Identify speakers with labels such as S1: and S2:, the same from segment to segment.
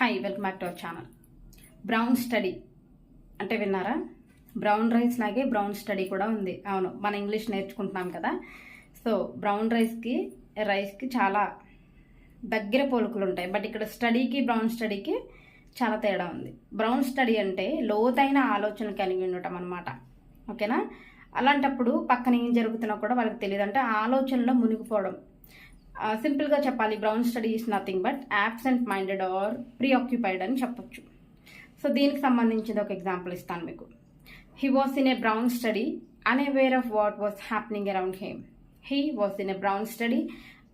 S1: Hi welcome back to our channel brown study అంటే విన్నారా? Brown rice లాగే brown study కూడా ఉంది. అవును మన ఇంగ్లీష్ నేర్చుకుంటున్నాం కదా. సో బ్రౌన్ రైస్కి రైస్కి చాలా దగ్గర పోలుకులు ఉంటాయి. బట్ ఇక్కడ స్టడీకి బ్రౌన్ స్టడీకి చాలా తేడా ఉంది. బ్రౌన్ స్టడీ అంటే లోతైన ఆలోచన కలిగి ఉండటం అనమాట ఓకేనా? అలాంటప్పుడు పక్కన ఏం జరుగుతున్నా కూడా వాళ్ళకి తెలియదు. అంటే ఆలోచనలో మునిగిపోవడం. సింపుల్గా చెప్పాలి brown study is nothing but absent minded or preoccupied అని చెప్పొచ్చు. సో దీనికి సంబంధించింది ఒక ఎగ్జాంపుల్ ఇస్తాను మీకు. He was in a brown study unaware of what was happening around him he was in a brown study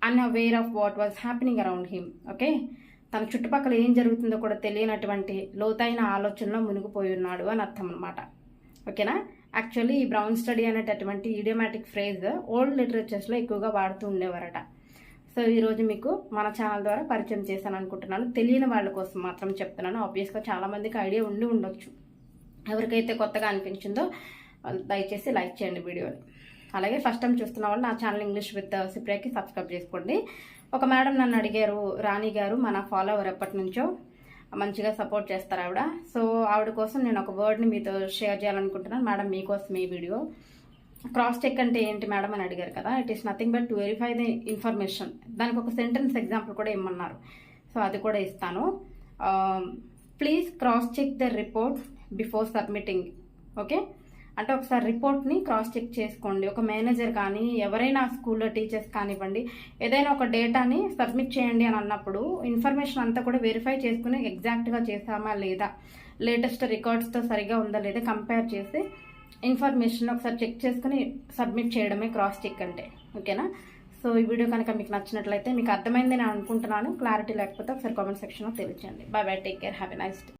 S1: unaware of what was happening around him okay తన చుట్టుపక్కల ఏం జరుగుతుందో కూడా తెలియనటువంటి లోతైన ఆలోచనలో మునిగిపోయి ఉన్నాడు అని అర్థం అనమాట ఓకేనా? యాక్చువల్లీ ఈ బ్రౌన్ స్టడీ అనేటటువంటి ఇడియోమాటిక్ ఫ్రేజ్ ఓల్డ్ లిటరేచర్స్లో ఎక్కువగా వాడుతూ ఉండేవారట. సో ఈరోజు మీకు మన ఛానల్ ద్వారా పరిచయం చేశాను అనుకుంటున్నాను తెలియని వాళ్ళ కోసం మాత్రం చెప్తున్నాను. ఆబ్వియస్గా చాలామందికి ఐడియా ఉండి ఉండొచ్చు. ఎవరికైతే కొత్తగా అనిపించిందో దయచేసి లైక్ చేయండి వీడియోని. అలాగే ఫస్ట్ టైం చూస్తున్న వాళ్ళు నా ఛానల్ ఇంగ్లీష్ విత్ సిప్రియాకి సబ్స్క్రైబ్ చేసుకోండి. ఒక మేడం నన్ను అడిగారు రాణి గారు మన ఫాలోవర్ ఎప్పటి నుంచో మంచిగా సపోర్ట్ చేస్తారు ఆవిడ. సో ఆవిడ కోసం నేను ఒక వర్డ్ని మీతో షేర్ చేయాలనుకుంటున్నాను. మేడం మీకోసం ఈ వీడియో క్రాస్ చెక్ అంటే ఏంటి మేడం అని అడిగారు కదా it is nothing but to verify the information దానికి ఒక సెంటెన్స్ ఎగ్జాంపుల్ కూడా ఇమ్మన్నారు. సో అది కూడా ఇస్తాను. Please cross check the report before submitting okay అంటే ఒకసారి రిపోర్ట్ని క్రాస్ చెక్ చేసుకోండి. ఒక మేనేజర్ కానీ ఎవరైనా స్కూల్లో టీచర్స్ కానివ్వండి ఏదైనా ఒక డేటాని సబ్మిట్ చేయండి అని అన్నప్పుడు ఇన్ఫర్మేషన్ అంతా కూడా వెరిఫై చేసుకుని ఎగ్జాక్ట్గా చేసామా లేదా? లేటెస్ట్ రికార్డ్స్తో సరిగా ఉందా లేదా? కంపేర్ చేసి ఇన్ఫర్మేషన్ ఒకసారి చెక్ చేసుకుని సబ్మిట్ చేయడమే క్రాస్ చెక్ అంటే ఓకేనా? సో ఈ వీడియో కనుక మీకు నచ్చినట్లయితే మీకు అర్థమైంది నేను అనుకుంటున్నాను. క్లారిటీ లేకపోతే ఒకసారి కామెంట్ సెక్షన్లో తెలియచేయండి. Bye bye take care happy nice day